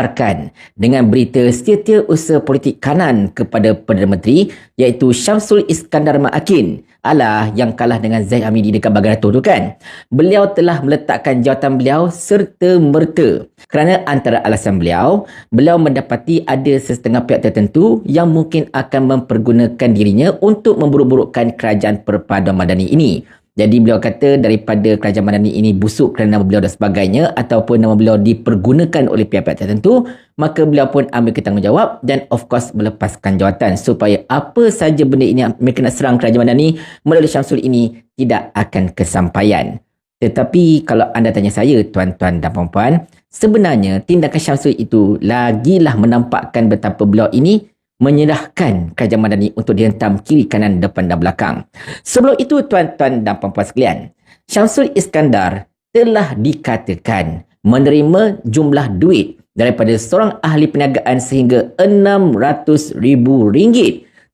digemparkan dengan berita setiausaha politik kanan kepada Perdana Menteri iaitu Syamsul Iskandar Ma'akin Alah yang kalah dengan Zaid Hamidi dekat Bagarato tu kan. Beliau telah meletakkan jawatan beliau serta merta. Kerana antara alasan beliau, beliau mendapati ada sesetengah pihak tertentu yang mungkin akan mempergunakan dirinya untuk memburuk-burukkan kerajaan perpaduan madani ini. Jadi beliau kata daripada kerajaan Madani ini busuk kerana nama beliau dan sebagainya ataupun nama beliau dipergunakan oleh pihak-pihak tertentu, maka beliau pun ambil ketanggungjawab dan of course melepaskan jawatan supaya apa saja benda ini yang mereka nak serang kerajaan Madani melalui Syamsul ini tidak akan kesampaian. Tetapi kalau anda tanya saya tuan-tuan dan puan-puan, sebenarnya tindakan Syamsul itu lagilah menampakkan betapa beliau ini menyerahkan kerajaan Madani untuk dihentam kiri kanan depan dan belakang. Sebelum itu tuan-tuan dan puan-puan sekalian, Syamsul Iskandar telah dikatakan menerima jumlah duit daripada seorang ahli perniagaan sehingga RM600,000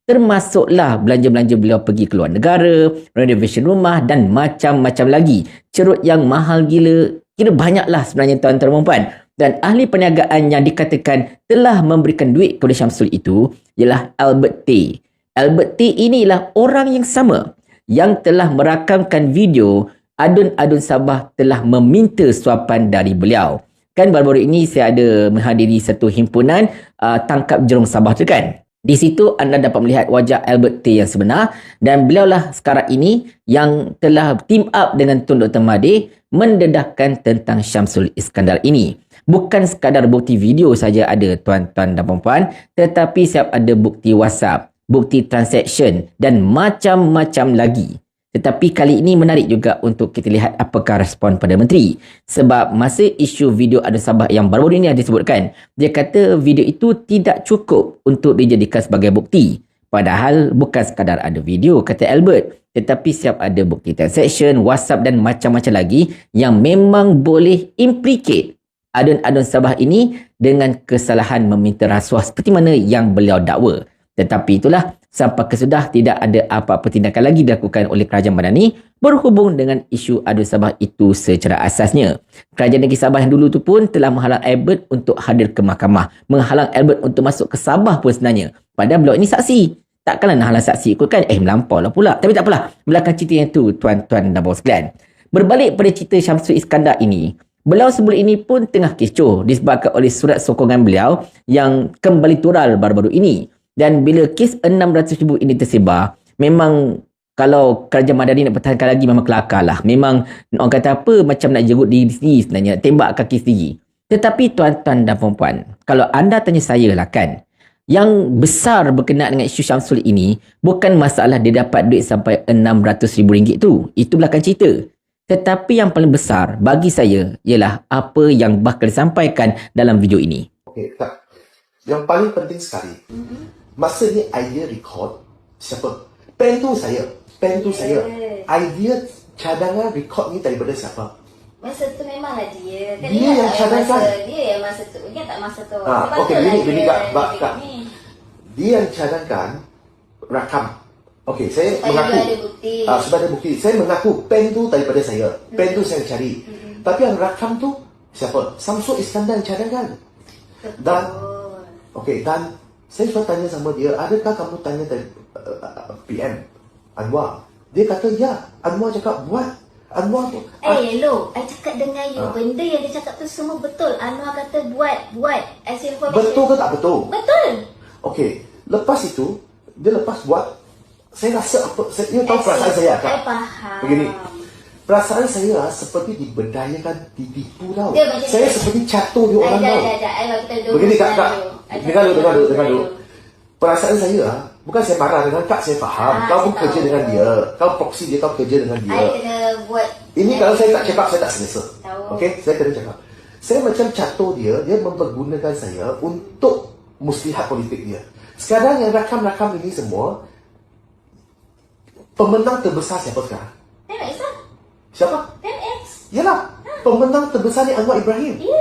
termasuklah belanja-belanja beliau pergi ke luar negara, renovation rumah dan macam-macam lagi. Cerut yang mahal gila, kira banyaklah sebenarnya tuan-tuan dan puan dan ahli perniagaan yang dikatakan telah memberikan duit kepada Syamsul itu ialah Albert T. Albert T inilah orang yang sama yang telah merakamkan video adun-adun Sabah telah meminta suapan dari beliau. Kan baru-baru ini saya ada menghadiri satu himpunan uh, tangkap jerung Sabah tu kan. Di situ anda dapat melihat wajah Albert T yang sebenar dan beliaulah sekarang ini yang telah team up dengan Tun Dr. Mahdi mendedahkan tentang Syamsul Iskandar ini. Bukan sekadar bukti video saja ada tuan-tuan dan puan-puan tetapi siap ada bukti WhatsApp, bukti transaction dan macam-macam lagi. Tetapi kali ini menarik juga untuk kita lihat apakah respon pada menteri. Sebab masa isu video ada Sabah yang baru-baru ini disebutkan, dia kata video itu tidak cukup untuk dijadikan sebagai bukti. Padahal bukan sekadar ada video, kata Albert. Tetapi siap ada bukti transaction, WhatsApp dan macam-macam lagi yang memang boleh implicate adun-adun Sabah ini dengan kesalahan meminta rasuah seperti mana yang beliau dakwa. Tetapi itulah sampai kesudah tidak ada apa-apa tindakan lagi dilakukan oleh kerajaan Madani berhubung dengan isu adu Sabah itu secara asasnya. Kerajaan negeri Sabah yang dulu tu pun telah menghalang Albert untuk hadir ke mahkamah. Menghalang Albert untuk masuk ke Sabah pun sebenarnya. Padahal beliau ini saksi. Takkanlah nak halang saksi ikut kan? Eh melampau lah pula. Tapi tak apalah. Belakang cerita yang tu tuan-tuan dan bawah sekalian. Berbalik pada cerita Syamsul Iskandar ini. Beliau sebelum ini pun tengah kecoh disebabkan oleh surat sokongan beliau yang kembali tural baru-baru ini. Dan bila kes 600 ribu ini tersebar, memang kalau kerajaan Madani nak pertahankan lagi memang kelakar lah. Memang orang kata apa macam nak jerut diri sendiri sebenarnya. Tembak kaki sendiri. Tetapi tuan-tuan dan puan kalau anda tanya saya lah kan, yang besar berkenaan dengan isu Syamsul ini bukan masalah dia dapat duit sampai 600 ribu ringgit tu. Itu belakang cerita. Tetapi yang paling besar bagi saya ialah apa yang bakal disampaikan dalam video ini. Okey, tak. Yang paling penting sekali, mm-hmm. Masa ni idea record Siapa? Pen tu saya Pen tu saya Idea cadangan record ni daripada siapa? Masa tu memanglah dia kan Dia yang cadangkan masa, Dia yang masa tu Ingat tak masa tu ha, Okey, ini, ini kak, kak. Dia yang cadangkan Rakam Okey, saya supaya mengaku ada bukti. Ah, Supaya ada bukti Saya mengaku pen tu daripada saya Pen tu saya cari hmm. Tapi yang rakam tu Siapa? Samsul Iskandar cadangkan Dan Okey, dan saya sudah tanya sama dia, adakah kamu tanya uh, uh PM Anwar? Dia kata ya. Anwar cakap buat. Anwar tu. Eh, hey, hello. I cakap dengan you. Ha. Benda yang dia cakap tu semua betul. Anwar kata buat. Buat. As information. Betul ke tak betul? Betul. Okey. Lepas itu, dia lepas buat. Saya rasa apa. Saya, you tahu perasaan saya? Saya faham. Begini. Perasaan saya seperti diberdayakan, ditipu tau. saya seperti catur di orang tau. Begini kak, kak. Dengar dulu, dengar dulu, dengar dulu. Perasaan saya lah, bukan saya marah dengan kak, saya faham. Ah, kau pun kerja dengan dia. Kau proxy dia, kau kerja dengan dia. Ini kalau saya tak cakap, saya tak selesa. Okey, saya kena cakap. Saya macam catur dia, dia mempergunakan saya untuk muslihat politik dia. Sekarang yang rakam-rakam ini semua, pemenang terbesar siapa sekarang? Siapa? 10X. Yalah, pemenang terbesar ni Anwar Ibrahim. Ya.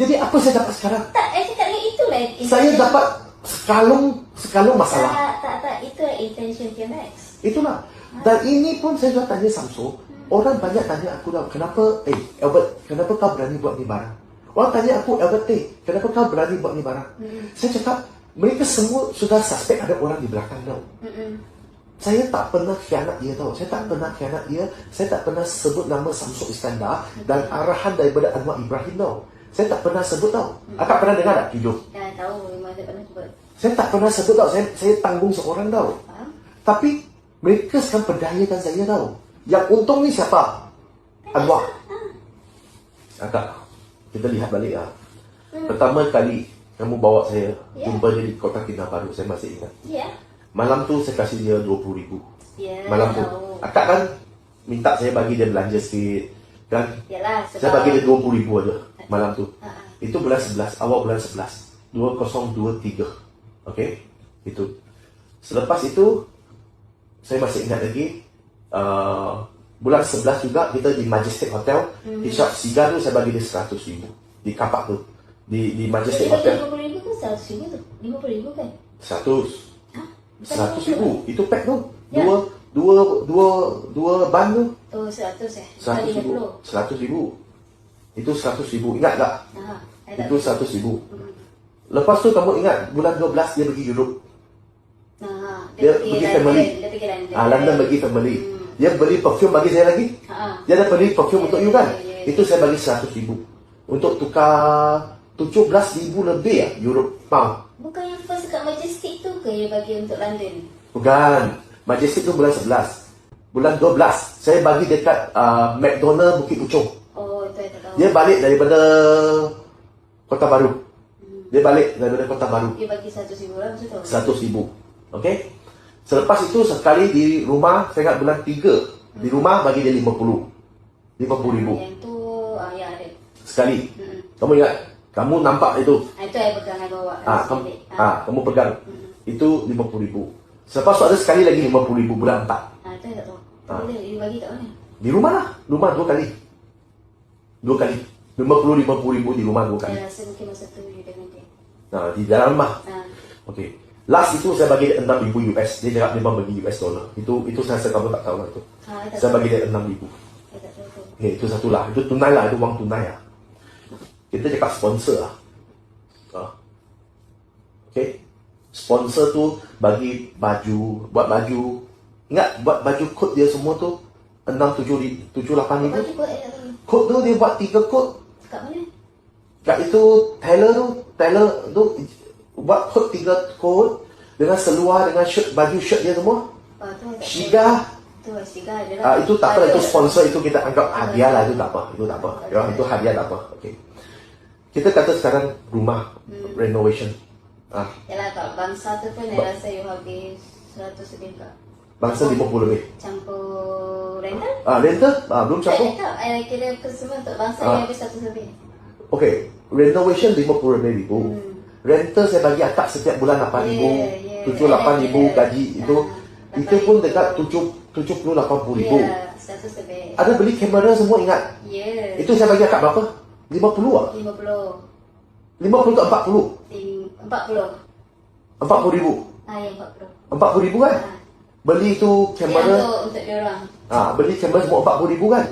Jadi apa saya dapat sekarang? Tak, saya cakap dengan itulah. Saya dapat sekalung sekalung masalah. Tak, tak, tak. Itu intention TMX. Itulah. Dan ini pun saya sudah tanya Samsu. Hmm. Orang banyak tanya aku dah, kenapa, eh Albert, kenapa kau berani buat ni barang? Orang tanya aku, Albert Tay, kenapa kau berani buat ni barang? Hmm. Saya cakap, mereka semua sudah suspek ada orang di belakang tau. Mm-mm. Saya tak pernah khianat dia tau. Saya tak pernah khianat dia. Saya tak pernah sebut nama Samsung Iskandar dan arahan daripada Anwar Ibrahim tau. Saya tak pernah sebut tau. Akak pernah dengar tak video? Dah tahu memang saya pernah sebut. Saya tak pernah sebut tau. Saya, saya tanggung seorang tau. Faham? Tapi mereka sekarang perdayakan saya tau. Yang untung ni siapa? Anwar. Akak, kita lihat balik lah. Pertama kali kamu bawa saya Ya. jumpa dia di Kota Kinabalu, saya masih ingat. Ya. Malam tu saya kasih dia RM20,000. Ya. Malam tu. Akak kan minta saya bagi dia belanja sikit. Kan? Yalah sebab Saya bagi dia RM20,000 aja malam tu. Ha. Itu bulan 11, awal bulan 11. 2023. Okey? Itu. Selepas itu, saya masih ingat lagi, uh, bulan 11 juga kita di Majestic Hotel, Hmm. di shop Siga tu saya bagi dia 100 ribu. Di kapak tu. Di di Majestic Jadi Hotel. lima puluh ribu kan seratus ribu tu? Lima puluh ribu kan? 100. 100 ribu. Itu pack tu. Ya. Dua, dua, dua, dua ban tu. Oh seratus eh? 100 lima ribu. 100 ribu. Itu 100 ribu. Ingat tak? Aha. Itu 100 ribu. Lepas tu kamu ingat bulan 12 dia pergi Europe. Aha. Dia pergi family. Dia pergi London. Ah, London bagi family. Hmm. Dia beli perfume bagi saya lagi. Ha. Dia ada beli perfume Ya, untuk ya, you kan? ya. Itu saya bagi 100 ribu. Untuk tukar 17 ribu lebih ya Europe pound. Bukan yang first kat Majestic ke yang bagi untuk London? Bukan. Majestic tu bulan 11. Bulan 12 saya bagi dekat uh, McDonald Bukit Puchong. Oh, itu saya tak tahu. Dia balik daripada Kota Baru. Dia balik daripada Kota Baru. Dia bagi seratus ribu lah macam tu. 100 ribu. Okey. Selepas itu sekali di rumah, saya ingat bulan 3. Di rumah bagi dia 50. 50 ribu. Yang tu, ah, ya ada. Sekali. Hmm. Kamu ingat? Kamu nampak itu. Ah, itu saya pegang saya bawa. Ah, kamu, ah, kamu pegang. Itu 50 ribu. Selepas tu ada sekali lagi 50 ribu bulan 4. Ah, itu saya tak tahu. Ah. Bila dia bagi kat mana? Di rumah lah. Rumah dua kali. Dua kali. 50-50 ribu di rumah dua kali. Saya rasa mungkin masa tu dia dengan dia. Nah, di dalam rumah. Ah, Okey. Last itu saya bagi dia 6 ribu US. Dia cakap dia bagi US dollar. Itu itu saya rasa kamu tak tahu lah itu. ah, saya tahu. bagi dia 6 ribu. Okay, itu satu lah. Itu tunai lah. Itu wang tunai lah. Kita cakap sponsor lah. Ah. Okay. Sponsor tu bagi baju, buat baju. Ingat buat baju coat dia semua tu 6, 7, 7 8 ribu. Coat tu dia buat 3 coat. Kat mana? Kat itu tailor tu, tailor tu buat coat 3 coat dengan seluar dengan shirt, baju shirt dia semua. Ah. Shiga Tu Shiga. Ah itu tak apa, itu sponsor itu kita anggap hadiah lah, itu tak apa, itu tak apa. Ya, itu hadiah tak apa. Okey. Kita kata sekarang rumah renovation. Ah, Yalah kat bangsa tu pun saya rasa you habis 100 lebih kak. bangsa 50 lebih. Campur rental? Ah, rental ah, belum campur. tak, tak. Eh, kira semua untuk bangsa Ah. yang habis 100 lebih. Okey, renovation 50 lebih ribu. Rental saya bagi akak setiap bulan 8 ribu, Hmm. Yeah, yeah. 7 8 ribu gaji itu. Ah, Itu pun 8,000. dekat 7 70 80 ribu. Ya, 100 lebih. Ada beli kamera semua ingat. Ya. Itu saya bagi akak berapa? 50 ah. 50. 50 ke 40? Tim- 40. 40 ribu. Ah, yang 40. 40 ribu kan? Ah. Beli Yang kamera untuk, untuk dia orang. Ah, beli kamera semua 40 ribu kan?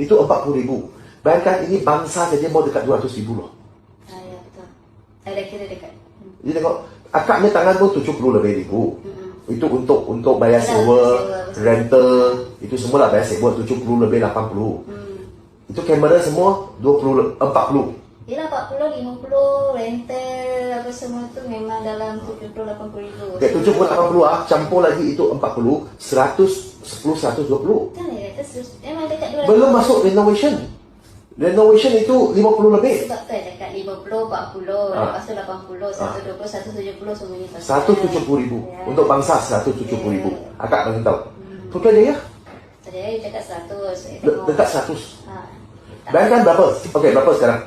Itu 40 ribu. Bayangkan ini bangsa saja mau dekat 200 ribu loh. Ah, ya, betul. Saya kira dekat. Hmm. Jadi tengok, akaknya tangan pun 70 lebih ribu. Itu untuk untuk bayar Yalah, sewa, sewa, rental, itu semua lah bayar sewa 70 lebih 80. Hmm. Itu kamera semua 20 le- 40. Yelah 40, 50, rental apa semua tu memang dalam 70, 80 ribu. Okay, 70 80 ah, campur lagi itu 40, 100 10 120. Kan ya, terus memang dekat 200. Belum masuk renovation. Renovation itu 50 lebih. Sebab tu dekat 50, 40, Ah. lepas tu 80, 120, 170 semuanya pasal. 170 ribu. Ya. Untuk bangsa 170 ribu. Akak bagi tahu. Putrajaya Tadi saya cakap 100. Saya de- tengok. dekat 100. Ha. Bayangkan berapa? Okey, berapa sekarang?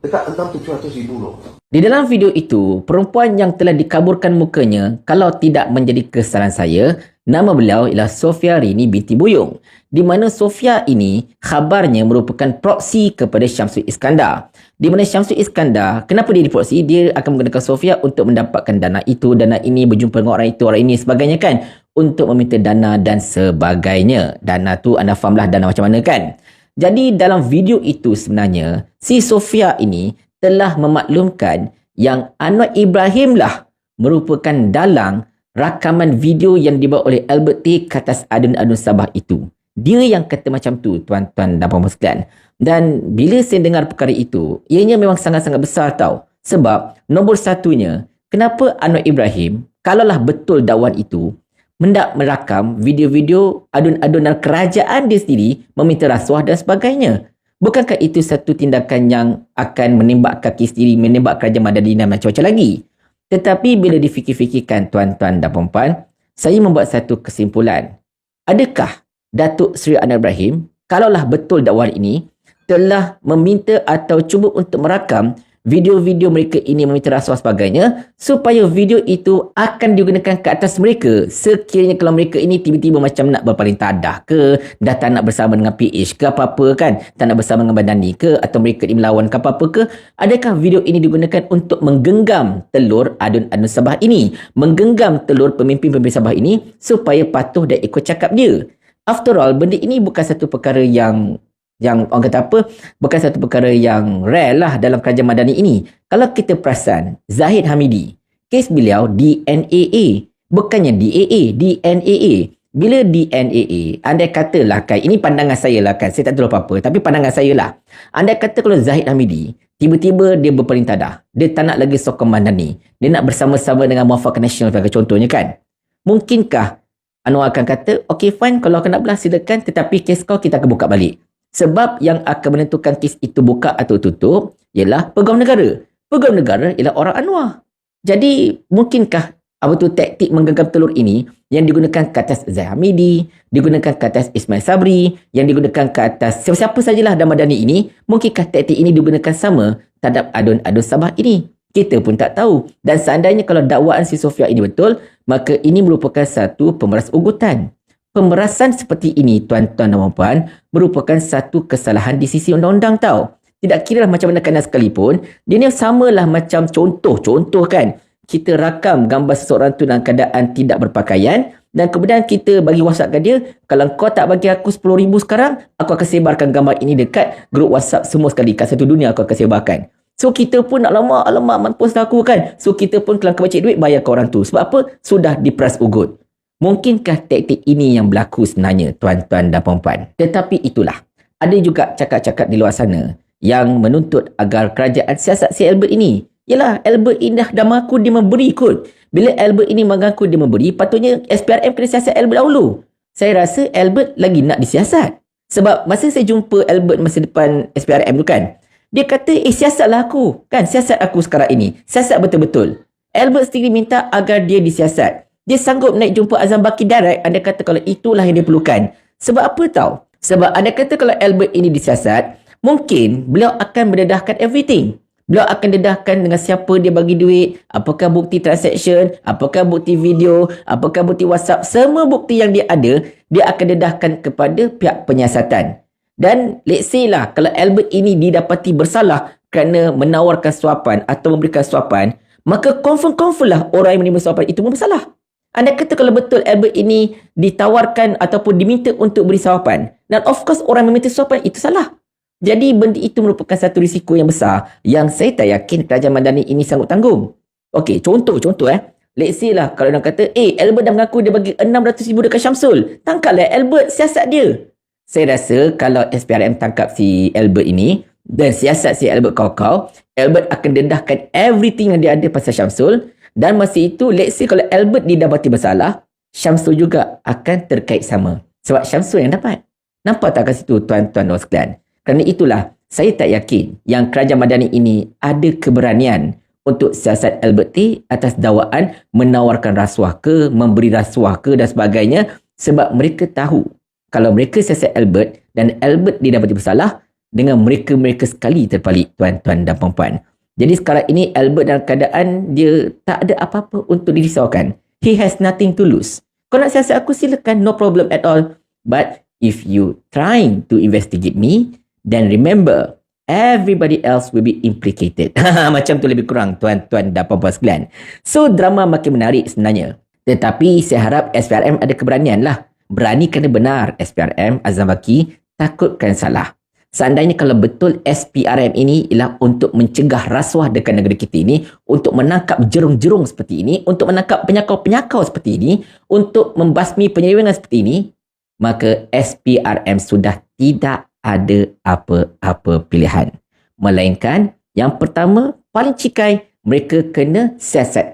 Dekat 6-700 ribu loh. Di dalam video itu, perempuan yang telah dikaburkan mukanya kalau tidak menjadi kesalahan saya, nama beliau ialah Sofia Rini binti Buyung. Di mana Sofia ini khabarnya merupakan proksi kepada Syamsul Iskandar. Di mana Syamsul Iskandar, kenapa dia diproksi? Dia akan menggunakan Sofia untuk mendapatkan dana itu, dana ini, berjumpa dengan orang itu, orang ini, sebagainya kan? Untuk meminta dana dan sebagainya. Dana tu anda fahamlah dana macam mana kan? Jadi dalam video itu sebenarnya si Sofia ini telah memaklumkan yang Anwar Ibrahim lah merupakan dalang rakaman video yang dibawa oleh Albert T ke atas adun-adun Sabah itu. Dia yang kata macam tu tuan-tuan dan puan sekalian. Dan bila saya dengar perkara itu, ianya memang sangat-sangat besar tau. Sebab nombor satunya, kenapa Anwar Ibrahim, kalaulah betul dakwaan itu, mendak merakam video-video adun-adunan kerajaan dia sendiri meminta rasuah dan sebagainya. Bukankah itu satu tindakan yang akan menembak kaki sendiri, menembak kerajaan Madani dan macam-macam lagi? Tetapi bila difikir-fikirkan tuan-tuan dan puan saya membuat satu kesimpulan. Adakah Datuk Seri Anwar Ibrahim, kalaulah betul dakwaan ini, telah meminta atau cuba untuk merakam video-video mereka ini meminta rasuah sebagainya supaya video itu akan digunakan ke atas mereka. Sekiranya kalau mereka ini tiba-tiba macam nak berpaling tadah ke dah tak nak bersama dengan PH ke apa-apa kan tak nak bersama dengan Bandani ke atau mereka ini melawan ke apa-apa ke adakah video ini digunakan untuk menggenggam telur adun-adun Sabah ini? Menggenggam telur pemimpin-pemimpin Sabah ini supaya patuh dan ikut cakap dia. After all benda ini bukan satu perkara yang yang orang kata apa? Bukan satu perkara yang rare lah dalam kerajaan madani ini. Kalau kita perasan Zahid Hamidi kes beliau DNAA bukannya DAA DNAA bila DNAA anda katalah kan ini pandangan saya lah kan saya tak tahu apa-apa tapi pandangan saya lah. Anda kata kalau Zahid Hamidi tiba-tiba dia berpaling tadah dia tak nak lagi sokong madani. Dia nak bersama-sama dengan Muafakat Nasional sebagai contohnya kan? Mungkinkah Anwar akan kata, okay fine, kalau kena belah silakan, tetapi kes kau kita akan buka balik. Sebab yang akan menentukan kes itu buka atau tutup ialah pegawai negara. Pegawai negara ialah orang Anwar. Jadi mungkinkah apa tu taktik menggenggam telur ini yang digunakan ke atas Zahid Hamidi, digunakan ke atas Ismail Sabri, yang digunakan ke atas siapa-siapa sajalah dalam Madani ini, mungkinkah taktik ini digunakan sama terhadap adun-adun Sabah ini? Kita pun tak tahu. Dan seandainya kalau dakwaan si Sofia ini betul, maka ini merupakan satu pemeras ugutan. Pemerasan seperti ini, tuan-tuan dan puan merupakan satu kesalahan di sisi undang-undang tau. Tidak kira lah macam mana kena sekalipun, dia ni samalah macam contoh-contoh kan. Kita rakam gambar seseorang tu dalam keadaan tidak berpakaian dan kemudian kita bagi WhatsApp ke dia, kalau kau tak bagi aku RM10,000 sekarang, aku akan sebarkan gambar ini dekat grup WhatsApp semua sekali. Kat satu dunia aku akan sebarkan. So kita pun alamak, alamak mampus aku kan. So kita pun kelang kebacik duit bayar ke orang tu. Sebab apa? Sudah diperas ugut. Mungkinkah taktik ini yang berlaku sebenarnya tuan-tuan dan puan-puan? Tetapi itulah. Ada juga cakap-cakap di luar sana yang menuntut agar kerajaan siasat si Albert ini. Yalah, Albert ini dah mengaku dia memberi kot. Bila Albert ini mengaku dia memberi, patutnya SPRM kena siasat Albert dahulu. Saya rasa Albert lagi nak disiasat. Sebab masa saya jumpa Albert masa depan SPRM tu kan, dia kata, eh siasatlah aku. Kan, siasat aku sekarang ini. Siasat betul-betul. Albert sendiri minta agar dia disiasat dia sanggup naik jumpa Azam Baki direct, anda kata kalau itulah yang dia perlukan. Sebab apa tahu? Sebab anda kata kalau Albert ini disiasat, mungkin beliau akan mendedahkan everything. Beliau akan dedahkan dengan siapa dia bagi duit, apakah bukti transaction, apakah bukti video, apakah bukti WhatsApp, semua bukti yang dia ada, dia akan dedahkan kepada pihak penyiasatan. Dan let's say lah, kalau Albert ini didapati bersalah kerana menawarkan suapan atau memberikan suapan, maka confirm-confirm lah orang yang menerima suapan itu pun bersalah. Anda kata kalau betul Albert ini ditawarkan ataupun diminta untuk beri suapan. Dan of course orang meminta suapan itu salah. Jadi benda itu merupakan satu risiko yang besar yang saya tak yakin kerajaan Madani ini sanggup tanggung. Okey, contoh, contoh eh. Let's say lah kalau orang kata, eh Albert dah mengaku dia bagi 600 ribu dekat Syamsul. Tangkaplah Albert siasat dia. Saya rasa kalau SPRM tangkap si Albert ini dan siasat si Albert kau-kau, Albert akan dedahkan everything yang dia ada pasal Syamsul dan masa itu, let's say kalau Albert didapati bersalah, Syamsul juga akan terkait sama. Sebab Syamsul yang dapat. Nampak tak kat situ tuan-tuan dan sekalian? Kerana itulah, saya tak yakin yang kerajaan Madani ini ada keberanian untuk siasat Albert T atas dakwaan menawarkan rasuah ke, memberi rasuah ke dan sebagainya sebab mereka tahu kalau mereka siasat Albert dan Albert didapati bersalah dengan mereka-mereka sekali terpalit tuan-tuan dan puan-puan. Jadi sekarang ini Albert dalam keadaan dia tak ada apa-apa untuk dirisaukan. He has nothing to lose. Kau nak siasat aku silakan, no problem at all. But if you trying to investigate me, then remember, everybody else will be implicated. Macam tu lebih kurang tuan-tuan dan puan-puan sekalian. So drama makin menarik sebenarnya. Tetapi saya harap SPRM ada keberanian lah. Berani kena benar SPRM Azam Baki takutkan salah. Seandainya kalau betul SPRM ini ialah untuk mencegah rasuah dekat negeri kita ini, untuk menangkap jerung-jerung seperti ini, untuk menangkap penyakau-penyakau seperti ini, untuk membasmi penyelewengan seperti ini, maka SPRM sudah tidak ada apa-apa pilihan. Melainkan, yang pertama, paling cikai, mereka kena siasat